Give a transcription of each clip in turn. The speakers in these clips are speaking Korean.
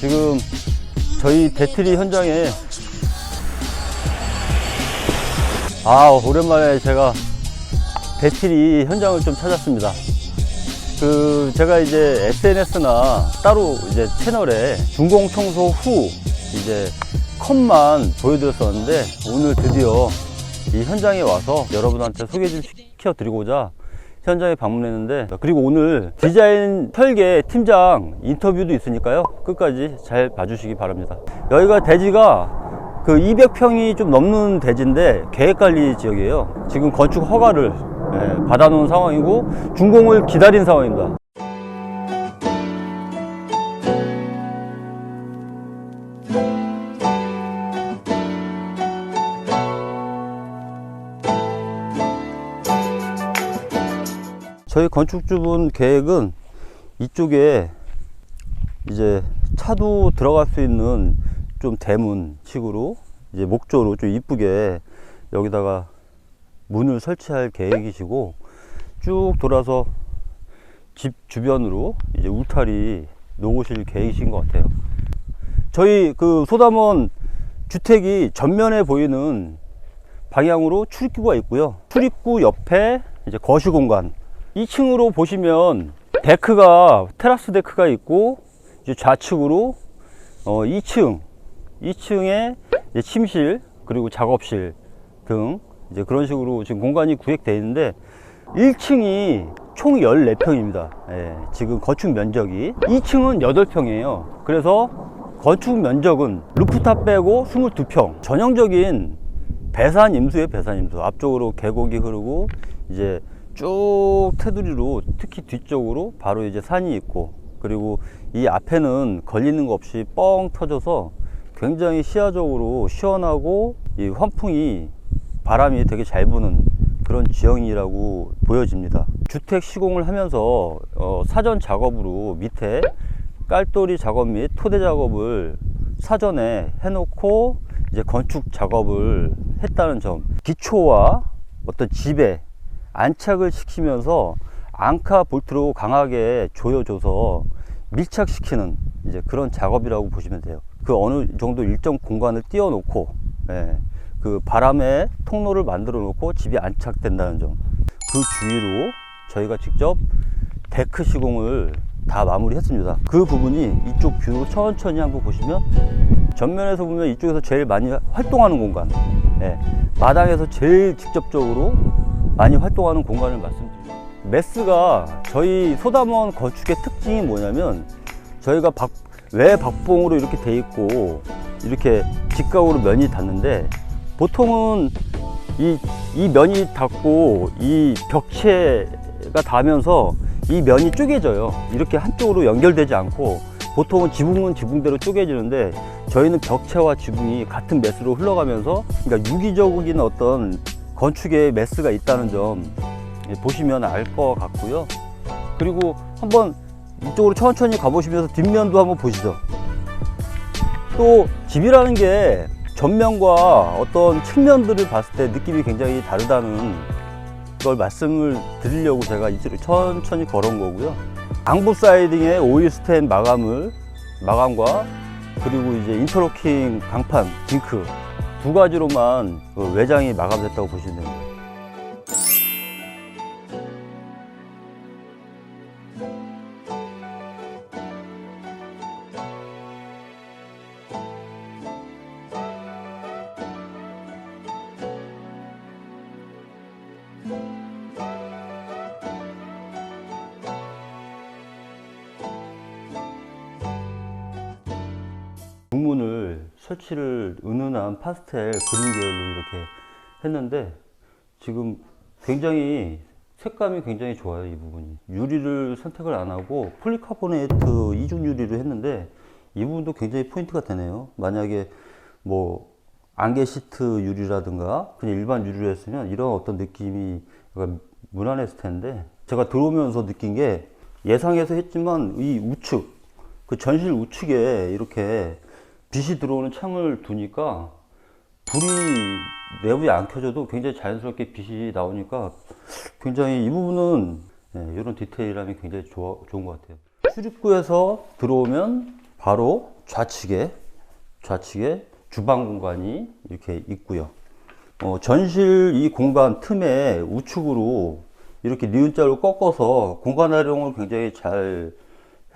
지금 저희 대트리 현장에 아 오랜만에 제가 대트리 현장을 좀 찾았습니다. 그 제가 이제 SNS나 따로 이제 채널에 중공 청소 후 이제 컷만 보여드렸었는데 오늘 드디어 이 현장에 와서 여러분한테 소개 좀 시켜 드리고자 현장에 방문했는데 그리고 오늘 디자인 설계 팀장 인터뷰도 있으니까요. 끝까지 잘 봐주시기 바랍니다. 여기가 대지가 그 200평이 좀 넘는 대지인데 계획관리 지역이에요. 지금 건축 허가를 예, 받아놓은 상황이고 준공을 기다린 상황입니다 저희 건축주분 계획은 이쪽에 이제 차도 들어갈 수 있는 좀 대문 식으로 이제 목조로 좀 이쁘게 여기다가 문을 설치할 계획이시고 쭉 돌아서 집 주변으로 이제 울타리 놓으실 계획이신 것 같아요. 저희 그 소담원 주택이 전면에 보이는 방향으로 출입구가 있고요. 출입구 옆에 이제 거실 공간 2층으로 보시면 데크가 테라스 데크가 있고 이제 좌측으로 어 2층 2층에 이제 침실 그리고 작업실 등 이제 그런 식으로 지금 공간이 구획되어 있는데 1층이 총 14평입니다. 예, 지금 건축 면적이 2층은 8평이에요. 그래서 건축 면적은 루프탑 빼고 22평. 전형적인 배산 임수예요, 배산 임수. 앞쪽으로 계곡이 흐르고 이제 쭉 테두리로 특히 뒤쪽으로 바로 이제 산이 있고 그리고 이 앞에는 걸리는 거 없이 뻥 터져서 굉장히 시야적으로 시원하고 이 환풍이 바람이 되게 잘 부는 그런 지형이라고 보여집니다. 주택 시공을 하면서 어, 사전 작업으로 밑에 깔돌이 작업 및 토대 작업을 사전에 해놓고 이제 건축 작업을 했다는 점. 기초와 어떤 지배, 안착을 시키면서 앙카 볼트로 강하게 조여줘서 밀착시키는 이제 그런 작업이라고 보시면 돼요. 그 어느 정도 일정 공간을 띄워놓고 예, 그 바람의 통로를 만들어 놓고 집이 안착된다는 점. 그 주위로 저희가 직접 데크 시공을 다 마무리했습니다. 그 부분이 이쪽 뷰로 천천히 한번 보시면 전면에서 보면 이쪽에서 제일 많이 활동하는 공간, 예, 마당에서 제일 직접적으로 많이 활동하는 공간을 말씀드립니다. 메스가 저희 소담원 건축의 특징이 뭐냐면 저희가 박, 외 박봉으로 이렇게 돼 있고 이렇게 직각으로 면이 닿는데 보통은 이, 이 면이 닿고 이 벽체가 닿으면서 이 면이 쪼개져요. 이렇게 한쪽으로 연결되지 않고 보통은 지붕은 지붕대로 쪼개지는데 저희는 벽체와 지붕이 같은 메스로 흘러가면서 그러니까 유기적인 어떤 건축에 메스가 있다는 점 보시면 알 것 같고요. 그리고 한번 이쪽으로 천천히 가보시면서 뒷면도 한번 보시죠. 또 집이라는 게 전면과 어떤 측면들을 봤을 때 느낌이 굉장히 다르다는 걸 말씀을 드리려고 제가 이쪽으로 천천히 걸어온 거고요. 앙부 사이딩의 오일 스텐 마감을 마감과 그리고 이제 인터로킹 강판 딩크 두 가지로만 그 외장이 마감됐다고 보시면 됩니다. 은은한 파스텔 그린 계열로 이렇게 했는데 지금 굉장히 색감이 굉장히 좋아요 이 부분이. 유리를 선택을 안 하고 폴리카보네이트 이중 유리를 했는데 이 부분도 굉장히 포인트가 되네요. 만약에 뭐 안개 시트 유리라든가 그냥 일반 유리를 했으면 이런 어떤 느낌이 약간 무난했을 텐데 제가 들어오면서 느낀 게 예상해서 했지만 이 우측 그 전실 우측에 이렇게 빛이 들어오는 창을 두니까 불이 내부에 안 켜져도 굉장히 자연스럽게 빛이 나오니까 굉장히 이 부분은 네, 이런 디테일함이 굉장히 좋아, 좋은 것 같아요. 출입구에서 들어오면 바로 좌측에 좌측에 주방 공간이 이렇게 있고요. 어, 전실 이 공간 틈에 우측으로 이렇게 니은자로 꺾어서 공간 활용을 굉장히 잘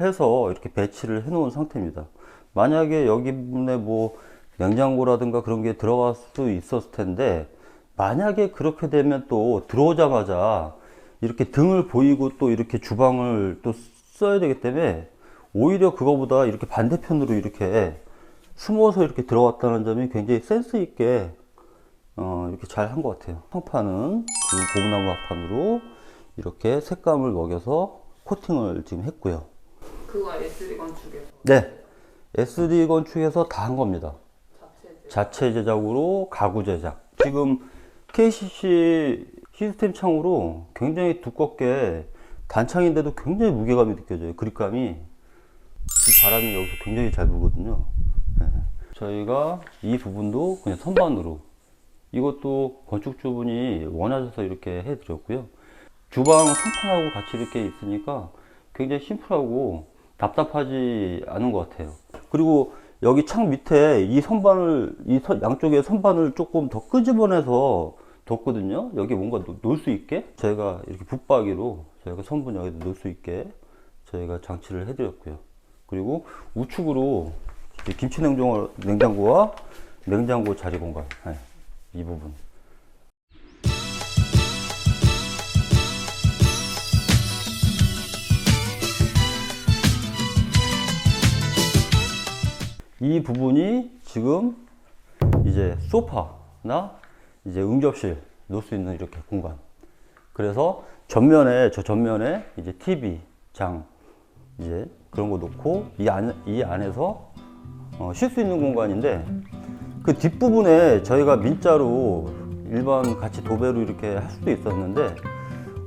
해서 이렇게 배치를 해 놓은 상태입니다. 만약에 여기 부분에 뭐 냉장고라든가 그런 게 들어갈 수 있었을 텐데 만약에 그렇게 되면 또 들어오자마자 이렇게 등을 보이고 또 이렇게 주방을 또 써야 되기 때문에 오히려 그거보다 이렇게 반대편으로 이렇게 숨어서 이렇게 들어왔다는 점이 굉장히 센스 있게 어, 이렇게 잘 한 것 같아요. 상판은 지금 고무나무 합판으로 이렇게 색감을 먹여서 코팅을 지금 했고요. 그거 SD 건축에서 네. SD 건축에서 다 한 겁니다. 자체 제작으로 가구 제작. 지금 KCC 시스템 창으로 굉장히 두껍게 단창인데도 굉장히 무게감이 느껴져요. 그립감이 이 바람이 여기서 굉장히 잘 불거든요. 네. 저희가 이 부분도 그냥 선반으로 이것도 건축주분이 원하셔서 이렇게 해드렸고요. 주방 상판하고 같이 이렇게 있으니까 굉장히 심플하고 답답하지 않은 것 같아요. 그리고 여기 창 밑에 이 선반을 이 선- 양쪽에 선반을 조금 더 끄집어내서 뒀거든요. 여기 뭔가 놓- 놓을 수 있게 저희가 이렇게 붙박이로 저희가 선분 여기다 놓을 수 있게 저희가 장치를 해드렸고요. 그리고 우측으로 김치 냉장고, 냉장고와 냉장고 자리 공간 네, 이 부분. 이 부분이 지금 이제 소파나 이제 응접실 놓을 수 있는 이렇게 공간. 그래서 전면에 저 전면에 이제 TV 장 이제 그런 거 놓고 이 안 이 안에서 어, 쉴 수 있는 공간인데 그 뒷부분에 저희가 민자로 일반 같이 도배로 이렇게 할 수도 있었는데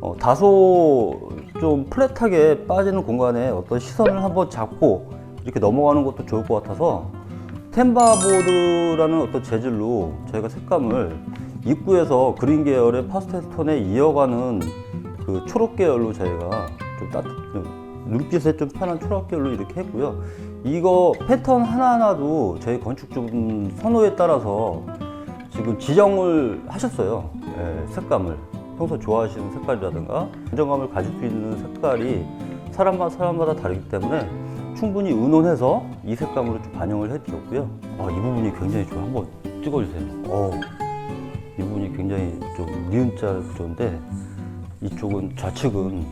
어, 다소 좀 플랫하게 빠지는 공간에 어떤 시선을 한번 잡고 이렇게 넘어가는 것도 좋을 것 같아서 템바보드라는 어떤 재질로 저희가 색감을 입구에서 그린 계열의 파스텔 톤에 이어가는 그 초록 계열로 저희가 좀 따뜻, 좀 눈빛에 좀 편한 초록 계열로 이렇게 했고요. 이거 패턴 하나하나도 저희 건축주분 선호에 따라서 지금 지정을 하셨어요. 예, 색감을. 평소 좋아하시는 색깔이라든가 안정감을 가질 수 있는 색깔이 사람마다 사람마다 다르기 때문에 충분히 의논해서 이 색감으로 좀 반영을 해드렸고요. 아, 이 부분이 굉장히 좋아요. 한번 찍어주세요. 어우, 이 부분이 굉장히 좀 니은자 구조인데 이쪽은 좌측은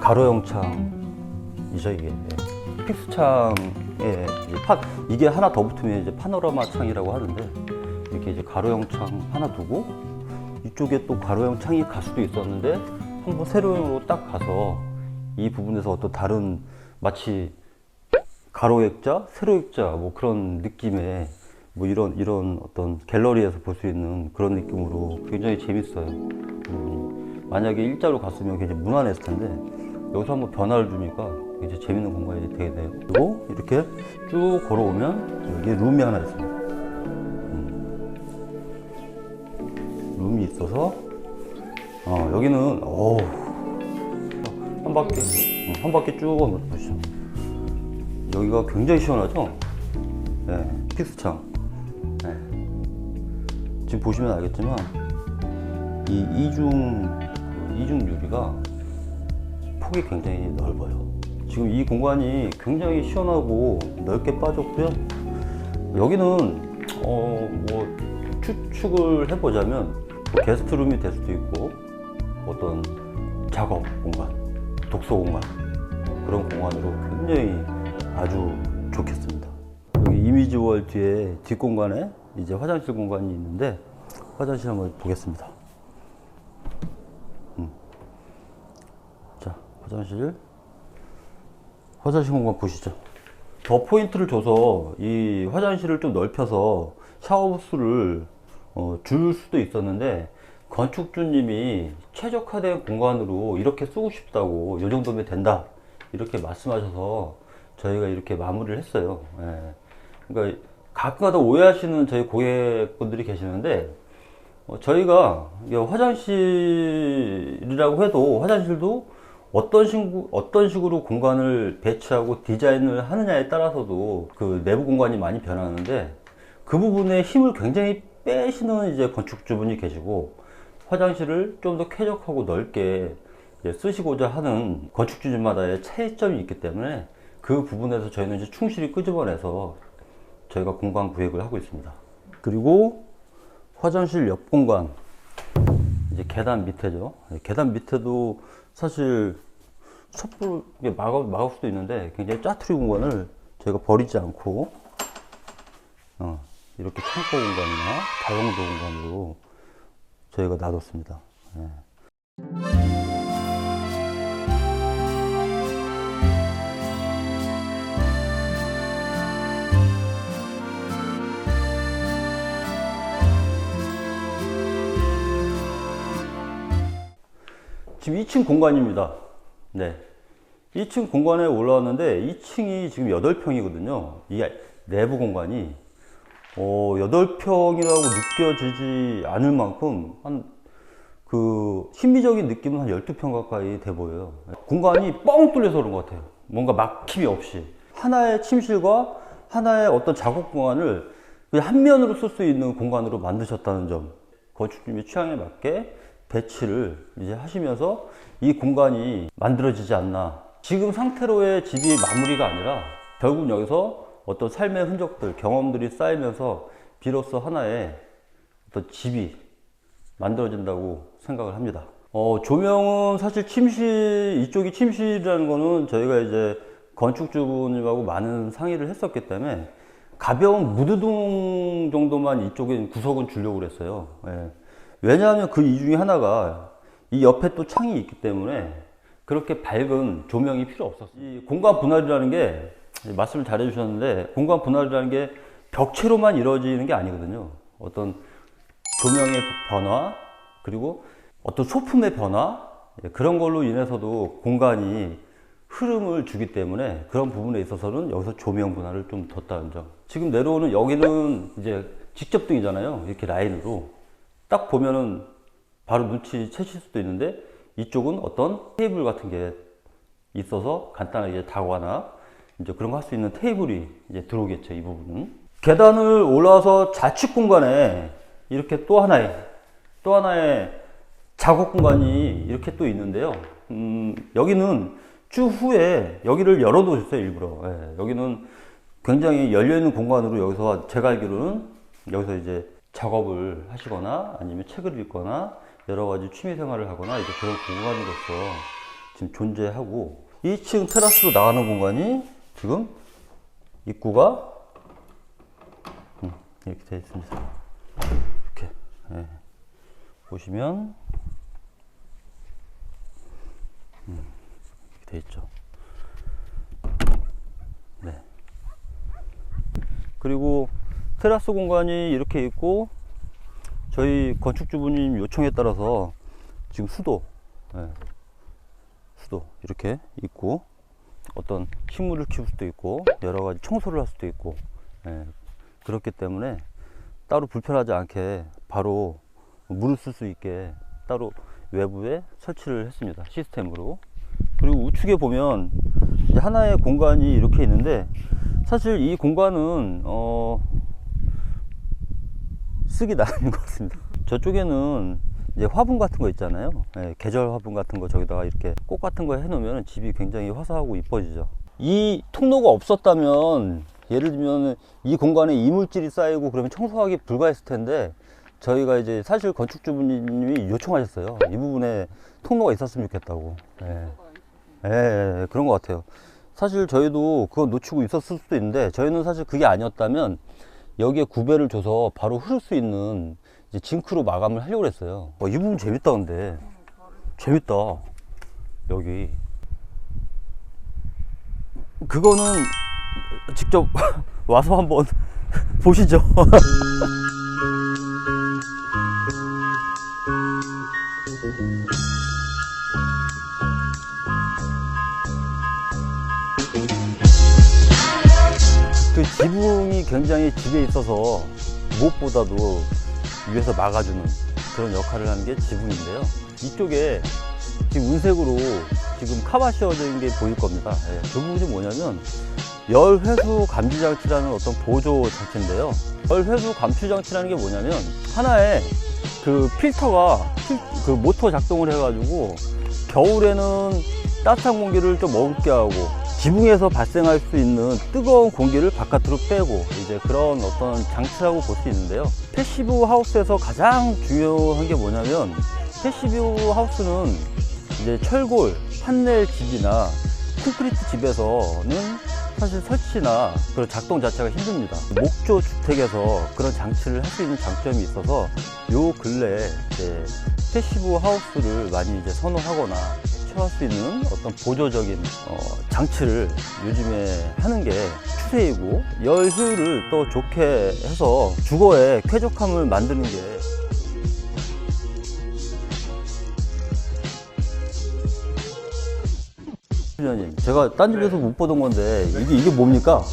가로형 창이죠 이게 예. 픽스 창에 파, 이게 하나 더 붙으면 이제 파노라마 창이라고 하는데 이렇게 이제 가로형 창 하나 두고 이쪽에 또 가로형 창이 갈 수도 있었는데 한번 세로형으로 딱 가서 이 부분에서 어떤 다른 마치 가로 액자, 세로 액자 뭐 그런 느낌의 뭐 이런 이런 어떤 갤러리에서 볼 수 있는 그런 느낌으로 굉장히 재밌어요. 음, 만약에 일자로 갔으면 굉장히 무난했을 텐데 여기서 한번 변화를 주니까 굉장히 재밌는 공간이 되게 돼요. 그리고 이렇게 쭉 걸어오면 여기 룸이 하나 있습니다. 음. 룸이 있어서 어, 여기는 어우 한 바퀴 음, 한 바퀴 쭉 한번 보시죠. 여기가 굉장히 시원하죠? 네, 픽스창. 네. 지금 보시면 알겠지만 이 이중 그 이중 유리가 폭이 굉장히 넓어요. 지금 이 공간이 굉장히 시원하고 넓게 빠졌고요. 여기는 어 뭐 추측을 해보자면 뭐 게스트룸이 될 수도 있고 어떤 작업 공간, 독서 공간 그런 공간으로 굉장히 아주 좋겠습니다. 여기 이미지월 뒤에 뒷공간에 이제 화장실 공간이 있는데 화장실 한번 보겠습니다. 음. 자, 화장실. 화장실 공간 보시죠. 더 포인트를 줘서 이 화장실을 좀 넓혀서 샤워 부스를 어, 줄 수도 있었는데 건축주님이 최적화된 공간으로 이렇게 쓰고 싶다고 이 정도면 된다 이렇게 말씀하셔서 저희가 이렇게 마무리를 했어요. 예. 그러니까 가끔가다 오해하시는 저희 고객분들이 계시는데 어, 저희가 화장실이라고 해도 화장실도 어떤 식으로, 어떤 식으로 공간을 배치하고 디자인을 하느냐에 따라서도 그 내부 공간이 많이 변하는데 그 부분에 힘을 굉장히 빼시는 이제 건축주분이 계시고 화장실을 좀 더 쾌적하고 넓게 쓰시고자 하는 건축주님마다의 차이점이 있기 때문에 그 부분에서 저희는 이제 충실히 끄집어내서 저희가 공간 구획을 하고 있습니다. 그리고 화장실 옆 공간 이제 계단 밑에죠. 예, 계단 밑에도 사실 이게 막아, 막을 수도 있는데 굉장히 짜투리 공간을 저희가 버리지 않고 어, 이렇게 창고 공간이나 다용도 공간으로 저희가 놔뒀습니다. 예. 지금 2층 공간입니다. 네. 2층 공간에 올라왔는데 2층이 지금 8평이거든요. 이 내부 공간이 어, 8평이라고 느껴지지 않을 만큼 한 그 심미적인 느낌은 한 12평 가까이 돼 보여요. 공간이 뻥 뚫려서 그런 것 같아요. 뭔가 막힘이 없이. 하나의 침실과 하나의 어떤 작업 공간을 한 면으로 쓸 수 있는 공간으로 만드셨다는 점. 건축주님의 취향에 맞게 배치를 이제 하시면서 이 공간이 만들어지지 않나. 지금 상태로의 집이 마무리가 아니라 결국 여기서 어떤 삶의 흔적들, 경험들이 쌓이면서 비로소 하나의 어떤 집이 만들어진다고 생각을 합니다. 어, 조명은 사실 침실, 이쪽이 침실이라는 거는 저희가 이제 건축주분님하고 많은 상의를 했었기 때문에 가벼운 무드등 정도만 이쪽에 구석은 주려고 그랬어요. 예. 왜냐하면 그 이 중에 하나가 이 옆에 또 창이 있기 때문에 그렇게 밝은 조명이 필요 없었어요. 이 공간 분할이라는 게 말씀을 잘 해주셨는데 공간 분할이라는 게 벽체로만 이루어지는 게 아니거든요. 어떤 조명의 변화 그리고 어떤 소품의 변화 예, 그런 걸로 인해서도 공간이 흐름을 주기 때문에 그런 부분에 있어서는 여기서 조명 분할을 좀 뒀다는 점. 지금 내려오는 여기는 이제 직접등이잖아요. 이렇게 라인으로 딱 보면은 바로 눈치 채실 수도 있는데 이쪽은 어떤 테이블 같은 게 있어서 간단하게 다과나 이제 그런 거 할 수 있는 테이블이 이제 들어오겠죠 이 부분은. 계단을 올라와서 좌측 공간에 이렇게 또 하나의 또 하나의 작업 공간이 이렇게 또 있는데요. 음, 여기는 추후에 여기를 열어 놓으셨어요 일부러. 예, 여기는 굉장히 열려 있는 공간으로 여기서 제가 알기로는 여기서 이제 작업을 하시거나 아니면 책을 읽거나 여러 가지 취미 생활을 하거나 이제 그런 공간으로서 지금 존재하고 2층 테라스로 나가는 공간이 지금 입구가 음, 이렇게 되어 있습니다. 이렇게 예. 보시면 음, 이렇게 되어 있죠. 네. 그리고 테라스 공간이 이렇게 있고 저희 건축주부님 요청에 따라서 지금 수도 예, 수도 이렇게 있고 어떤 식물을 키울 수도 있고 여러 가지 청소를 할 수도 있고 예, 그렇기 때문에 따로 불편하지 않게 바로 물을 쓸 수 있게 따로 외부에 설치를 했습니다 시스템으로 그리고 우측에 보면 하나의 공간이 이렇게 있는데 사실 이 공간은 어 쓰기 나름인 것 같습니다. 저쪽에는 이제 화분 같은 거 있잖아요. 예, 계절 화분 같은 거 저기다가 이렇게 꽃 같은 거 해놓으면 집이 굉장히 화사하고 이뻐지죠. 이 통로가 없었다면 예를 들면 이 공간에 이물질이 쌓이고 그러면 청소하기 불가했을 텐데 저희가 이제 사실 건축주분님이 요청하셨어요. 이 부분에 통로가 있었으면 좋겠다고. 예. 예, 예, 그런 것 같아요. 사실 저희도 그거 놓치고 있었을 수도 있는데 저희는 사실 그게 아니었다면 여기에 구배를 줘서 바로 흐를 수 있는 이제 징크로 마감을 하려고 했어요. 어, 이 부분 재밌다 근데 재밌다 여기 그거는 직접 와서 한번 보시죠. 그 지붕이 굉장히 집에 있어서 무엇보다도 위에서 막아주는 그런 역할을 하는 게 지붕인데요. 이쪽에 지금 은색으로 지금 카바시어적인 게 보일 겁니다. 예, 그 부분이 뭐냐면 열 회수 감지 장치라는 어떤 보조 장치인데요. 열 회수 감추 장치라는 게 뭐냐면 하나의 그 필터가 필- 그 모터 작동을 해가지고 겨울에는 따뜻한 공기를 좀 머금게 하고 지붕에서 발생할 수 있는 뜨거운 공기를 바깥으로 빼고 이제 그런 어떤 장치라고 볼 수 있는데요. 패시브 하우스에서 가장 중요한 게 뭐냐면 패시브 하우스는 이제 철골, 판넬 집이나 콘크리트 집에서는 사실 설치나 그런 작동 자체가 힘듭니다. 목조 주택에서 그런 장치를 할 수 있는 장점이 있어서 요 근래에 이제 패시브 하우스를 많이 이제 선호하거나 취할 수 있는 어떤 보조적인 어, 장치를 요즘에 하는 게 추세이고 열 효율을 또 좋게 해서 주거의 쾌적함을 만드는 게 제가 딴 집에서 못 보던 건데 이게 이게 뭡니까?